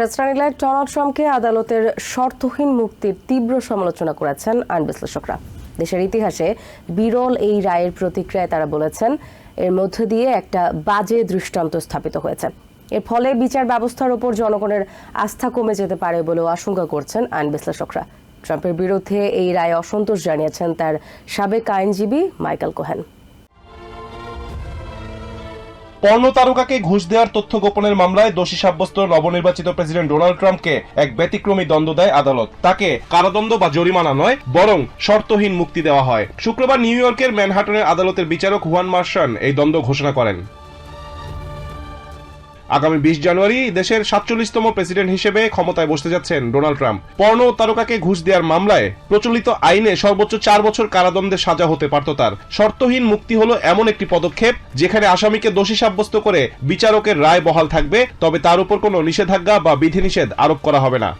President Donald ট্রাম্পকে আদালতের শর্তহীন মুক্তির তীব্র সমালোচনা করেছেন আইন বিশ্লেষকরা। দেশের ইতিহাসে বিরল এই রায়ের প্রতিক্রিয়ায় তারা বলেছেন, এর মধ্য দিয়ে একটা বাজে দৃষ্টান্ত স্থাপিত হয়েছে। এর ফলে বিচার ব্যবস্থার উপর জনগণের আস্থা কমে যেতে পারে বলেও আশঙ্কা করছেন আইন বিশ্লেষকরা। ট্রাম্পের বিরুদ্ধে এই রায়ে অসন্তোষ জানিয়েছেন তার সাবেক আইনজীবী মাইকেল কোহেন। পর্ণ তারকাকে ঘুষ দেওয়ার তথ্য গোপনের মামলায় দোষী সাব্যস্ত নবনির্বাচিত প্রেসিডেন্ট ডোনাল্ড ট্রাম্পকে এক ব্যতিক্রমী দ্বন্দ্ব দেয় আদালত। তাকে কারাদণ্ড বা জরিমানা নয়, বরং শর্তহীন মুক্তি দেওয়া হয়। শুক্রবার নিউ ইয়র্কের ম্যানহাটনের আদালতের বিচারক হুয়ান মার্শান এই দ্বন্দ্ব ঘোষণা করেন। আগামী বিশ জানুয়ারি দেশের সাতচল্লিশতম প্রেসিডেন্ট হিসেবে ক্ষমতায় বসতে যাচ্ছেন ডোনাল্ড ট্রাম্প। পর্ণ তারকাকে ঘুষ দেওয়ার মামলায় প্রচলিত আইনে সর্বোচ্চ চার বছর কারাদণ্ডের সাজা হতে পারত তার। শর্তহীন মুক্তি হলো এমন একটি পদক্ষেপ, যেখানে আসামিকে দোষী সাব্যস্ত করে বিচারকের রায় বহাল থাকবে, তবে তার উপর কোনো নিষেধাজ্ঞা বা বিধিনিষেধ আরোপ করা হবে না।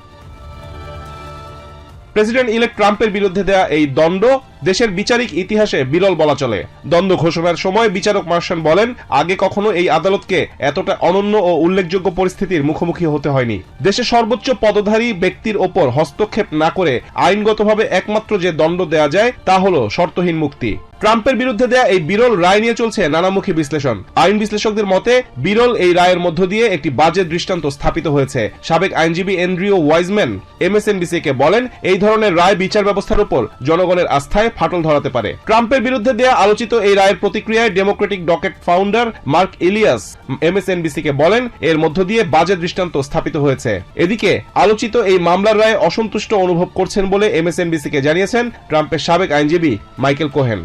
প্রেসিডেন্ট ইলেক্ট ট্রাম্পের বিরুদ্ধে দেয়া এই দণ্ড দেশের বিচারিক ইতিহাসে বিরল বলা চলে। দ্বন্দ্ব ঘোষণার সময় বিচারক মার্শান বলেন, আগে কখনো এই আদালতকে এতটা অনন্য ও উল্লেখযোগ্য পরিস্থিতির মুখোমুখি হতে হয়নি। দেশের সর্বোচ্চ পদধারী ব্যক্তির ওপর হস্তক্ষেপ না করে আইনগতভাবে একমাত্র যে দণ্ড দেয়া যায়, তা হলো শর্তহীন মুক্তি। ট্রাম্পের বিরুদ্ধে দেয়া এই বিরল রায় নিয়ে চলছে নানামুখী বিশ্লেষণ। আইন বিশ্লেষকদের মতে, বিরল এই রায়ের মধ্য দিয়ে একটি বাজে দৃষ্টান্ত স্থাপিত হয়েছে। সাবেক আইনজীবী এন্ড্রিও ওয়াইজম্যান এমএসএনবিসি কে বলেন, এই ধরনের রায় বিচার ব্যবস্থার উপর জনগণের আস্থায় ফাটল ধরাতে পারে। ট্রাম্পের বিরুদ্ধে দেয়া আলোচিত এই রায়ের প্রতিক্রিয়ায় democratic docket founder Mark Elias MSNBC কে বলেন, এর মধ্য দিয়ে বাজে দৃষ্টান্ত স্থাপিত হয়েছে। এদিকে, আলোচিত এই মামলার রায়ে অসন্তুষ্ট অনুভব করছেন বলে এমএসএনবিসি কে জানিয়েছেন ট্রাম্পের সাবেক আইনজীবী Michael Cohen.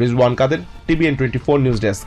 Rizwan Kader, TVN twenty four news desk.